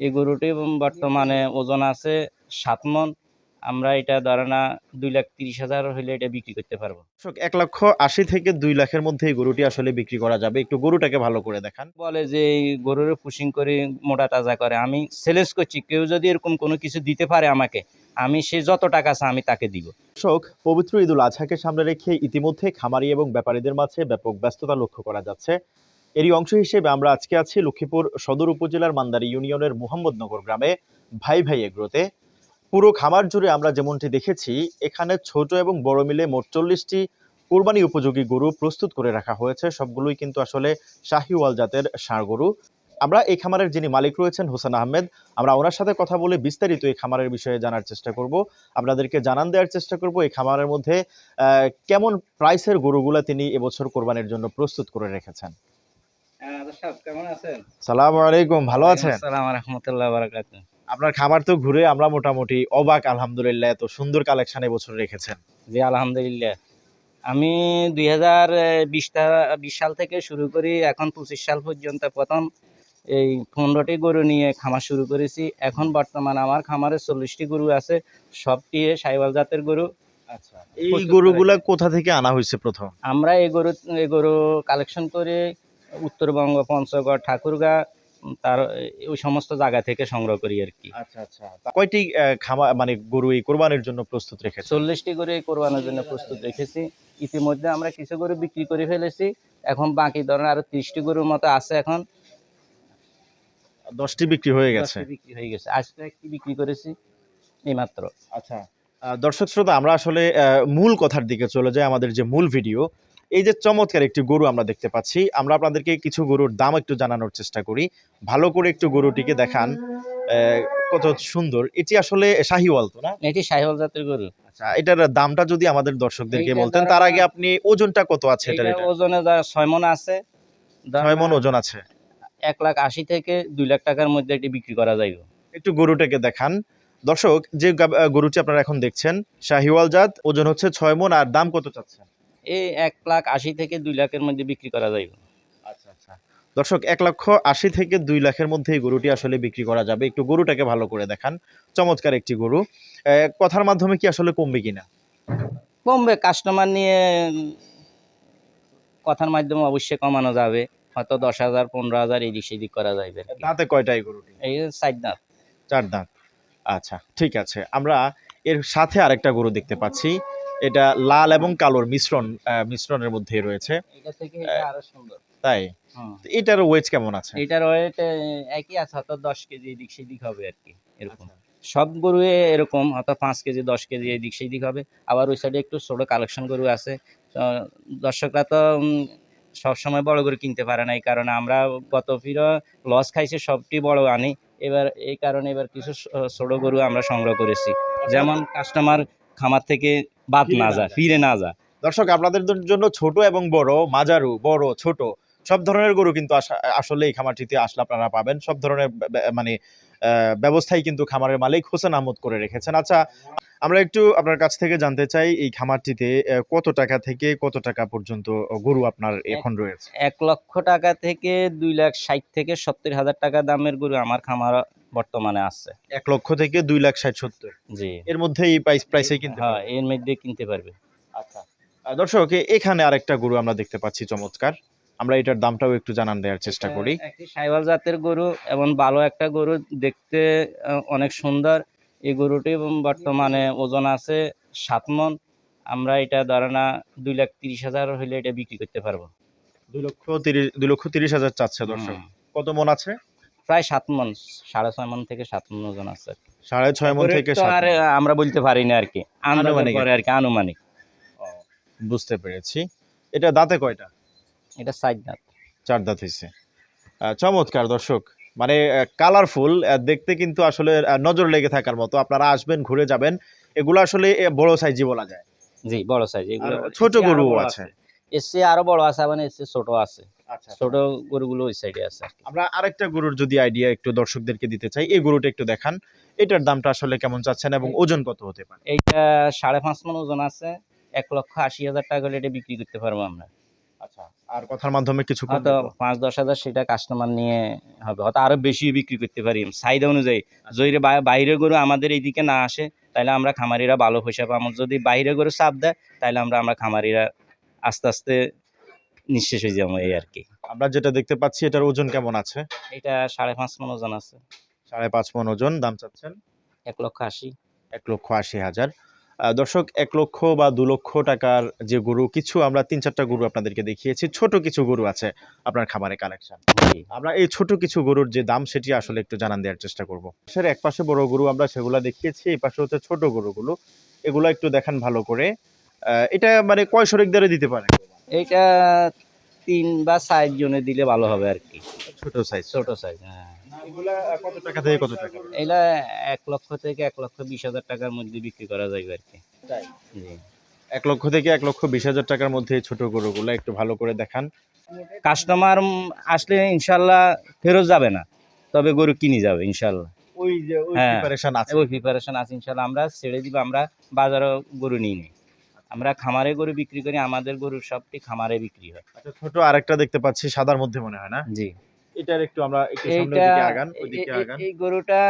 এই গরুটি বর্তমানে ওজন আছে সাত মন। আমরা এটা ধরে না দুই লাখ তিরিশ হাজার হলে এটা বিক্রি করতে পারব। এক লক্ষ আশি থেকে দুই লাখের মধ্যে এই গরুটি আসলে বিক্রি করা যাবে। একটু গরুটাকে ভালো করে দেখান। বলে যে এই গরুর পুশিং করে মোটা তাজা করে। আমি সেলেস করছি কেউ যদি এরকম কোনো কিছু দিতে পারে আমাকে আমি সে যত টাকা আছে আমি তাকে দিব। শোক পবিত্র ঈদুল আজহাকে সামনে রেখে ইতিমধ্যে খামারি এবং ব্যাপারীদের মাঝে ব্যাপক ব্যস্ততা লক্ষ্য করা যাচ্ছে। এরই অংশ হিসেবে আমরা আজকে আছি লক্ষ্মীপুর সদর উপজেলার মান্দারি ইউনিয়নের মোহাম্মদনগর গ্রামে ভাই ভাই এগ্রোতে। পুরো খামার জুড়ে আমরা যেমনটি দেখেছি, এখানে ছোট এবং বড় মিলে মোট চল্লিশটি কোরবানি উপযোগী গরু প্রস্তুত করে রাখা হয়েছে। সবগুলোই কিন্তু আসলে শাহিওয়াল জাতের ষাঁড় গরু। আমরা এই খামারের যিনি মালিক রয়েছেন হোসেন আহমেদ, আমরা ওনার সাথে কথা বলে বিস্তারিত এই খামারের বিষয়ে জানার চেষ্টা করব। আপনাদেরকে জানান দেওয়ার চেষ্টা করব এই খামারের মধ্যে কেমন প্রাইসের গরুগুলা তিনি এবছর কোরবানির জন্য প্রস্তুত করে রেখেছেন। সালাম আলাইকুম ভালো আছেন? আসসালাম রহমতুল্লাহ বারাকাত আপনার খামার তো ঘুরে আমরা মোটামুটি অবাক আলহামদুলিল্লাহ এত সুন্দর কালেকশন এবছর রেখেছেন। জি আলহামদুলিল্লাহ। আমি দুই হাজার বিশ সাল থেকে শুরু করি এখন পঁচিশ সাল পর্যন্ত প্রথম এই পনেরোটি গরু নিয়ে খামার শুরু করেছি। এখন বর্তমানে আমার খামারে চল্লিশটি গরু আছে সবটি সাইবাল জাতের গরু। আচ্ছা এই গরুগুলা কোথা থেকে আনা হয়েছে প্রথম? আমরা এই গরু এই গরু কালেকশন করে উত্তরবঙ্গ পঞ্চগড় ঠাকুরগা তার ওই সমস্ত জায়গা থেকে সংগ্রহ করি আর কি। আচ্ছা আচ্ছা। কয়টি খামার মানে গরু এই কোরবানির জন্য প্রস্তুত রেখেছে? চল্লিশটি গরু এই কোরবানোর জন্য প্রস্তুত রেখেছি। ইতিমধ্যে আমরা কিছু গরু বিক্রি করে ফেলেছি। এখন বাকি ধরনের আরও ত্রিশটি গরুর মতো আছে এখন। দশটি বিক্রি হয়ে গেছে? বিক্রি হয়ে গেছে। আজকে একটি বিক্রি করেছি এইমাত্র। আচ্ছা। দর্শক শ্রোতা আমরা আসলে মূল কথার দিকে চলে যাই আমাদের যে মূল ভিডিও এই যে চমৎকার একটি গরু আমরা দেখতে পাচ্ছি আমরা আপনাদেরকে কিছু গরুর দাম একটু জানানোর চেষ্টা করি। ভালো করে একটু গরুটিকে দেখান। কত সুন্দর। এটি আসলে শাহিওয়াল তো না? এটি সাহিওয়াল জাতের গরু। আচ্ছা এটার দামটা যদি আমাদের দর্শকদেরকে বলতেন তার আগে আপনি ওজনটা কত আছে এটার এটা এটা? ওজনে যা ছয় মন আছে ছয় মন ওজন আছে। এক লাখ আশি থেকে দুই লাখ টাকার মধ্যে এটি বিক্রি করা যাইবে। একটু গরুটাকে দেখান। দর্শক যে গরুটি আপনারা এখন দেখছেন শাহিওয়াল জাত ওজন হচ্ছে ছয় মন আর দাম কত চাচ্ছেন? এই এক লাখ আশি থেকে দুই লাখের মধ্যে বিক্রি করা যাইবে আচ্ছা আচ্ছা। দর্শক এক লক্ষ আশি থেকে দুই লাখের মধ্যে এই গরুটি আসলে বিক্রি করা যাবে। একটু গরুটাকে ভালো করে দেখান। চমৎকার একটি গরু। কথার মাধ্যমে কি আসলে কমবে কিনা? কমবে কাস্টমার নিয়ে কথার মাধ্যমে অবশ্যই কমানো যাবে। হয়তো দশ হাজার পনেরো হাজার এদিক সেদিক করা যাবে। দাঁতে কয়টা এই গরুটি? এই সাইড দাঁত। চার দাঁত। আচ্ছা ঠিক আছে। আমরা এর সাথে আরেকটা গরু দেখতে পাচ্ছি। এটা লাল এবং কালোর মিশ্রণ মিশ্রণের মধ্যে রয়েছে। এটা থেকে এটা আরও সুন্দর। তাই? তো এটার ওয়েট কেমন আছে? এটার ওয়েট একই আছে হয়তো দশ কেজি এদিক সেদিক হবে আর কি এরকম। আচ্ছা। সব গরু এরকম হয়তো পাঁচ কেজি দশ কেজি এদিক সেদিক হবে। আবার ওই সাইডে একটু ছোট কালেকশন গরু আছে। দর্শকরা তো সবসময় বড় গরু কিনতে পারে না এই কারণে আমরা গত ফিরো লস খাইছি সবটি বড় আনি। এবার এই কারণে এবার কিছু ছোট গরু আমরা সংগ্রহ করেছি। যেমন কাস্টমার খামার থেকে বাদ না যা। ফিরে না যা। দর্শক আপনাদের জন্য ছোট এবং বড় মাজারু বড় ছোট সব ধরনের গরু কিন্তু আসা- আসলে এই খামারটিতে আসলে আপনারা পাবেন। সব ধরনের মানে আহ, ব্যবস্থাই কিন্তু খামারের মালিক হোসেন আহমদ করে রেখেছেন। আচ্ছা আমরা একটু আপনার কাছ থেকে জানতে চাই এই খামারটিতে কত টাকা থেকে কত টাকা পর্যন্ত গরু আপনার এখন রয়েছে? এক লক্ষ টাকা থেকে দুই লাখ ষাট থেকে সত্তর হাজার টাকা দামের গরু আমার খামার বর্তমানে আছে। এক লক্ষ থেকে দুই লাখ ষাট সত্তর? জি। এর মধ্যে এই প্রাইস প্রাইসে কিন্তু হ্যাঁ এর মধ্যে কিনতে পারবে। আচ্ছা। দর্শক এখানে আরেকটা গরু আমরা দেখতে পাচ্ছি চমৎকার। আমরা এটার দামটাও একটু জানান দেওয়ার চেষ্টা করি। একটি সাইওয়াল জাতের গরু এবং ভালো একটা গরু দেখতে অনেক সুন্দর। এই গরুটি বর্তমানে ওজন আছে সাত মন। আমরা এটা ধরে না দুই লাখ তিরিশ হাজার হলে এটা বিক্রি করতে পারব। দুই লক্ষ তিরিশ দুই লক্ষ তিরিশ হাজার চাচ্ছে দর্শক। কত মন আছে? প্রায় সাত মন সাড়ে ছয় মন থেকে সাত মন ওজন আছে। সাড়ে ছয় মন থেকে আর আমরা বলতে পারি না আর কি। আনুমানিক। আনুমানিক। আর কি আনুমানিক। বুঝতে পেরেছি। এটা দাঁতে কয়টা? এটা সাইড দাঁত। চার দাঁত হয়েছে চমৎকার দর্শক। মানে কালারফুল দেখতে কিন্তু আসলে নজর লেগে থাকার মতো। আপনারা আসবেন ঘুরে যাবেন। এগুলো আসলে বড় সাইজই বলা যায়। জি বড় সাইজ এগুলো ছোট গরু আছে। চেয়ে আরও বড় আছে এর চেয়ে ছোট আছে। আচ্ছা ছোট গরুগুলো ওই সাইডে আছে। আমরা আরেকটা গরুর যদি আইডিয়া একটু দর্শকদেরকে দিতে চাই এই গরুটা একটু দেখান। এটার দামটা আসলে কেমন চাচ্ছেন এবং ওজন কত হতে পারে? এইটা সাড়ে পাঁচ মন ওজন আছে। এক লক্ষ আশি হাজার টাকা হলে এটা বিক্রি করতে পারব আমরা। আচ্ছা আর কথার মাধ্যমে কিছু হয়তো পাঁচ দশ হাজার সেটা কাস্টমার নিয়ে হবে। হয়তো আরও বেশি বিক্রি করতে পারি চাহিদা অনুযায়ী। যদি বাইরে গরু আমাদের এইদিকে না আসে তাহলে আমরা খামারিরা ভালো পয়সা পাবো। যদি বাইরে গরু চাপ দেয় তাহলে আমরা আমরা খামারিরা আস্তে আস্তে নিঃশেষ হয়ে যাব এই আর কি। আমরা যেটা দেখতে পাচ্ছি এটার ওজন কেমন আছে? এটা সাড়ে পাঁচ মন ওজন আছে। সাড়ে পাঁচ মন ওজন দাম চাচ্ছেন? এক লক্ষ আশি। এক লক্ষ আশি হাজার। দর্শক এক লক্ষ বা দু লক্ষ টাকার যে গরু কিছু আমরা তিন চারটা গরু আপনাদেরকে দেখিয়েছি। ছোট কিছু গরু আছে আপনার খামারে কালেকশন আমরা এই ছোট কিছু গরুর যে দাম সেটি আসলে একটু জানান দেওয়ার চেষ্টা করব। সের এক পাশে বড় গরু আমরা সেগুলা দেখিয়েছি এই পাশে হচ্ছে ছোট গরুগুলো। এগুলো একটু দেখান ভালো করে। আহ, এটা মানে কয় শরিক দ্বারা দিতে পারে? এটা তিন বা সাইজ জনে দিলে ভালো হবে আর কি। ছোট সাইজ ছোট সাইজ হ্যাঁ। এগুলা কত টাকা থেকে কত টাকা? এগুলা এক লক্ষ থেকে এক লক্ষ বিশ হাজার টাকার মধ্যে বিক্রি করা যাবে আর কি। তাই? জি। এক লক্ষ থেকে এক লক্ষ বিশ হাজার টাকার মধ্যে ছোট গরুগুলো একটু ভালো করে দেখান। কাস্টমার আসলে ইনশাল্লাহ ফেরত যাবে না তবে গরু কিনে যাবে ইনশাল্লাহ ওই যে ওই হ্যাঁ। প্রিপারেশন আছে। ওই প্রিপারেশন আছে ইনশাল্লাহ আমরা ছেড়ে দিব আমরা বাজারে গরু নিই নি। আমরা খামারে গরু বিক্রি করি আমাদের গরুর সবটি খামারে বিক্রি হয়। আচ্ছা ছোট আরেকটা দেখতে পাচ্ছি সাদার মধ্যে মনে হয় না? জি। এটার একটু আমরা একটু সামনের দিকে আগান ওইদিকে আগান। এই গরুটা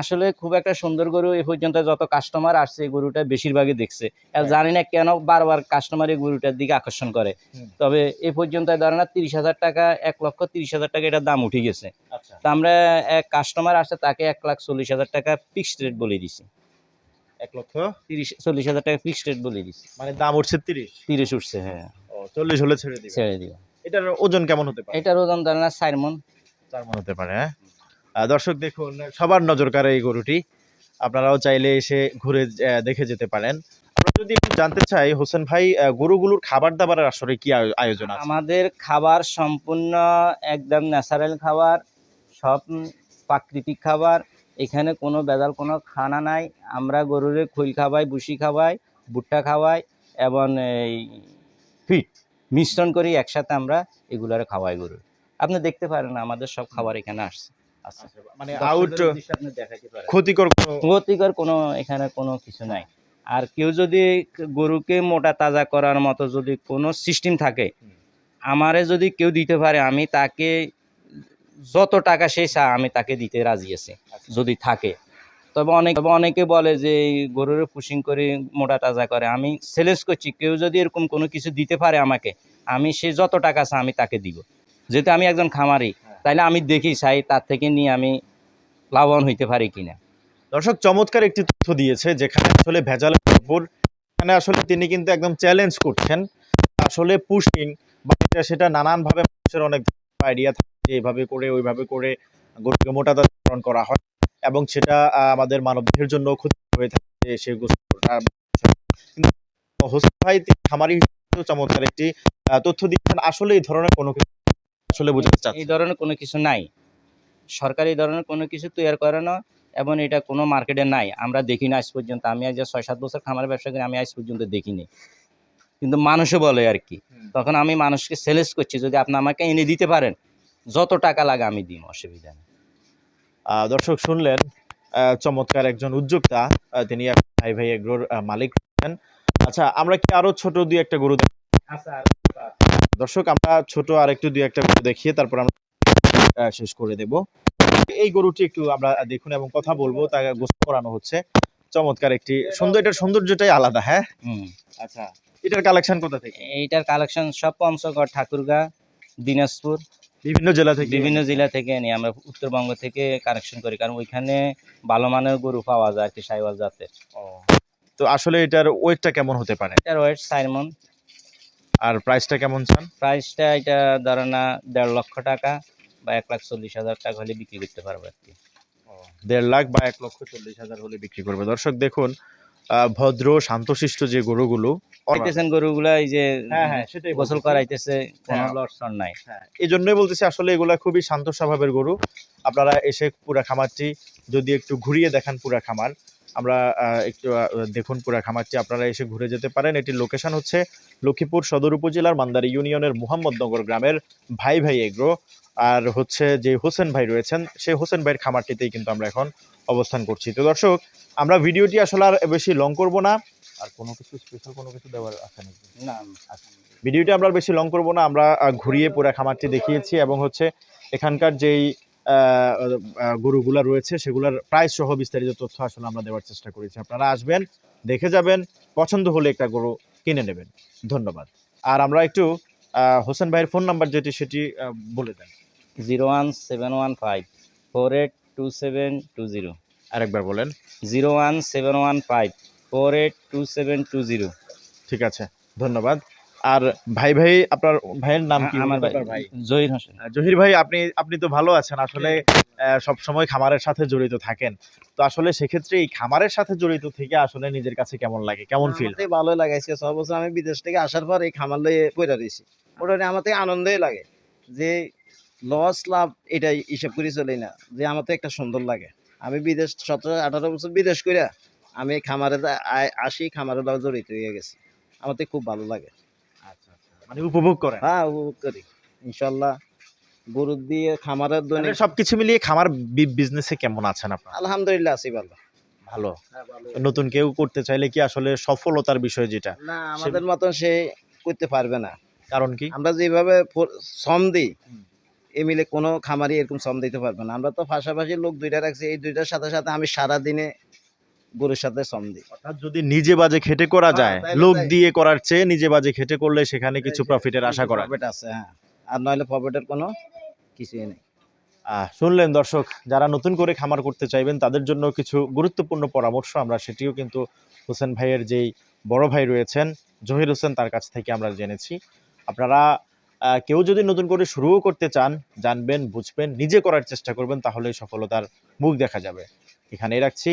আসলে খুব একটা সুন্দর গরু এ পর্যন্ত যত কাস্টমার আসছে এই গরুটা বেশিরভাগই দেখছে। হ্যাঁ। জানি না কেন বারবার কাস্টমার এই গরুটার দিকে আকর্ষণ করে। তবে এ পর্যন্ত ধরেন না তিরিশ হাজার টাকা এক লক্ষ তিরিশ হাজার টাকা এটার দাম উঠে গেছে। আচ্ছা। তা আমরা এক কাস্টমার আসছে তাকে এক লাখ চল্লিশ হাজার টাকা ফিক্সড রেট বলে দিছি। এক লক্ষ? তিরিশ চল্লিশ হাজার টাকা ফিক্সড রেট বলে দিছি। মানে দাম উঠছে তিরিশ? তিরিশ উঠছে হ্যাঁ। চল্লিশ হলে ছেড়ে দিবে। ছেড়ে দিও এটার ওজন কেমন হতে পারে? এটার ওজন ধরেন চার মন। চার মন হতে পারে হ্যাঁ? দর্শক দেখুন সবার নজর কাড়ে এই গরুটি। আপনারাও চাইলে এসে ঘুরে দেখে যেতে পারেন। আমরা যদি একটু জানতে চাই হোসেন ভাই গরুগুলোর খাবার দাবারের আসলে কি আয়- আয়োজন আছে? আমাদের খাবার সম্পূর্ণ একদম ন্যাচারাল খাবার সব প্রাকৃতিক খাবার। এখানে কোনো বেদাল কোনো খানা নাই। আমরা গরুরে খৈল খাওয়াই বুসি খাওয়াই ভুট্টা খাওয়াই এবং এই ফিট। মিশ্রণ করি একসাথে আমরা এগুলারে খাওয়াই গরু। আপনি দেখতে পারেন আমাদের সব খাবার এখানে আসছে। আচ্ছা। মানে আউট দেখাইতে পারেন। ক্ষতিকর কোনো ক্ষতিকর কোনো এখানে কোনো কিছু নাই। আর কেউ যদি গরুকে মোটা তাজা করার মতো যদি কোনো সিস্টেম থাকে আমারে যদি কেউ দিতে পারে আমি তাকে যত টাকা সে আমি তাকে দিতে রাজি আছি। যদি থাকে। তবে অনেক, তবে অনেকে বলে যে গরুর পুশিং করে মোটা তাজা করে। আমি সেলেস করছি, কেউ যদি এরকম কোনো কিছু দিতে পারে আমাকে, আমি সে যত টাকা চা আমি তাকে দিব। যেহেতু আমি একজন খামারি। তাইলে আমি দেখি চাই তার থেকে নিয়ে আমি লাভবান হইতে পারি কিনা। দর্শক, চমৎকার একটি তথ্য দিয়েছে যেখানে আসলে ভেজালের উপর এখানে আসলে তিনি কিন্তু একদম চ্যালেঞ্জ করছেন আসলে পুশিং বা এটা সেটা নানান ভাবে মানুষের অনেক আইডিয়া থাকে যে এইভাবে করে, ওইভাবে করে গরুকে মোটা করা হয়। এবং সেটা আমাদের মানবদেহের জন্য ক্ষতি হয়ে থাকে সে হোসেন ভাই খামারি চমৎকার একটি তথ্য দিচ্ছেন। আসলে এই ধরনের কোনো কিছু আসলে বোঝাতে এই ধরনের কোনো কিছু নাই। সরকার এই ধরনের কোনো কিছু তৈরি করে না এবং এটা কোনো মার্কেটে নাই। আমরা দেখি না আজ পর্যন্ত। আমি আজ ছয় সাত বছর খামারের ব্যবসা করি আমি আজ পর্যন্ত দেখিনি। কিন্তু মানুষও বলে আর কি। তখন আমি মানুষকে সেলেস করছি যদি আপনি আমাকে এনে দিতে পারেন যত টাকা লাগে আমি দিই অসুবিধা নেই। দর্শক শুনলেন আহ, চমৎকার একজন উদ্যোক্তা তিনি ভাই ভাই এগ্রোর মালিক আচ্ছা আমরা কি আরও ছোট দুই একটা গরু দর্শক আমরা ছোট আর একটু দুই একটা গরু দেখিয়ে তারপর আমরা শেষ করে দেব। এই গরুটি একটু আমরা দেখুন এবং কথা বলব তা গোস্ত করানো হচ্ছে। চমৎকার একটি সুন্দর এটার সৌন্দর্যটাই আলাদা হ্যাঁ? আচ্ছা এটার কালেকশন কোথা থেকে? এইটার কালেকশন সব পঞ্চগড় ঠাকুরগা দিনাজপুর। বিভিন্ন জেলা থেকে? বিভিন্ন জেলা থেকে নিয়ে আমরা উত্তরবঙ্গ থেকে কালেকশন করি কারণ ওইখানে ভালো মানের গরু পাওয়া যায় আর কি সাইওয়াল জাতের। তো আসলে এটার ওয়েটটা কেমন হতে পারে? এটার ওয়েট সাইমন আর প্রাইসটা কেমন চান? প্রাইসটা এটা ধরো না দেড় লক্ষ টাকা বা এক লাখ চল্লিশ হাজার টাকা হলে বিক্রি করতে পারব আর কি। দেড় লাখ বা এক লক্ষ চল্লিশ হাজার হলে বিক্রি করবে। দর্শক দেখুন ভদ্র শান্তশিষ্ট যে গরুগুলো পাইতেছেন গরুগুলা এই যে হ্যাঁ হ্যাঁ সেটাই গোসল করাইতেছে কোনো হ্যাঁ। নাই। এই জন্যই বলতেছি আসলে এগুলা খুবই শান্ত স্বভাবের গরু। আপনারা এসে পুরা খামারটি যদি একটু ঘুরিয়ে দেখেন পুরা খামার। আমরা একটু দেখুন পুরা খামারটি আপনারা এসে ঘুরে যেতে পারেন। এটির লোকেশন হচ্ছে লক্ষ্মীপুর সদর উপজেলার মান্দারি ইউনিয়নের মুহাম্মদনগর গ্রামের ভাই ভাই এগ্রো। আর হচ্ছে যে হোসেন ভাই রয়েছেন সেই হোসেন ভাইয়ের খামারটিতেই কিন্তু আমরা এখন অবস্থান করছি। তো দর্শক আমরা ভিডিওটি আসলে আর বেশি লং করব না। আর কোনো কিছু স্পেশাল কোনো কিছু দেওয়ার আছে নাকি? না। ভিডিওটি আমরা বেশি লং করব না। আমরা ঘুরিয়ে পুরো খামারটি দেখিয়েছি এবং হচ্ছে এখানকার যেই গরুগুলা রয়েছে সেগুলোর প্রাইস সহ বিস্তারিত তথ্য আসলে আমরা দেওয়ার চেষ্টা করেছি। আপনারা আসবেন দেখে যাবেন পছন্দ হলে একটা গরু কিনে নেবেন। ধন্যবাদ। আর আমরা একটু হোসেন ভাইয়ের ফোন নাম্বার যেটি সেটি বলে দেন। Zero one seven one five four eight two seven two zero. আরেকবার বলেন। Zero one seven one five four eight two seven two zero. ঠিক আছে ধন্যবাদ। আর ভাই ভাই আপনার ভাইয়ের নাম কি আমার ভাই। জহির হোসেন। জহির ভাই আপনি আপনি তো ভালো আছেন। আসলে সব সময় খামারের সাথে জড়িত থাকেন। তো আসলে সেক্ষেত্রে এই খামারের সাথে জড়িত থেকে আসলে নিজের কাছে কেমন লাগে? কেমন ফিল আমাতে ভালোই লাগে আজকে বছর আমি বিদেশ থেকে আসার পর এই খামার লয়ে পড়ে রয়েছি ওটা আমার থেকে আনন্দই লাগে যে লস লাভ এটাই হিসাব করে চলি না। যে আমার তো একটা সুন্দর লাগে। আমি বিদেশ সতেরো আঠারো বছর বিদেশ করে আমি খামারে যা- আসি খামারের লগে জড়িত হয়ে গেছি। আমার তো খুব ভালো লাগে। মানে উপভোগ করেন হ্যাঁ উপভোগ করি। ইনশাল্লাহ গরু দিয়ে খামারের দৈনিক সবকিছু মিলিয়ে খামার বিজনেসে কেমন আছেন আপনার? আলহামদুলিল্লাহ আছি ভালো। ভালো। নতুন কেউ করতে চাইলে কি আসলে সফলতার বিষয় যেটা? না আমাদের মতন সে করতে পারবে না। কারণ কি? আমরা যেভাবে শ্রম দিই মিলে কোনো খামারি এরকম শ্রম দিতে পারবে না। আমরা তো পাশাপাশি লোক দুইটা রাখছি এই দুইটার সাথে সাথে আমি সারা দিনে গরুর সাথে শ্রম দিই। অর্থাৎ যদি নিজে বাজে খেটে করা হ্যাঁ, যায় লোক দিয়ে করার চেয়ে নিজে বাজে খেটে করলে সেখানে কিছু প্রফিটের আশা করা প্রফিট আছে হ্যাঁ। আর নইলে প্রফিটের কোনো কিছুই নেই। শুনলেন দর্শক যারা নতুন করে খামার করতে চাইবেন তাদের জন্য কিছু গুরুত্বপূর্ণ পরামর্শ আমরা সেটিও কিন্তু হোসেন ভাইয়ের যেই বড় ভাই রয়েছেন জহির হোসেন তার কাছ থেকে আমরা জেনেছি। আপনারা কেউ যদি নতুন করে শুরুও করতে চান জানবেন বুঝবেন নিজে করার চেষ্টা করবেন তাহলে সফলতার মুখ দেখা যাবে। এখানেই রাখছি।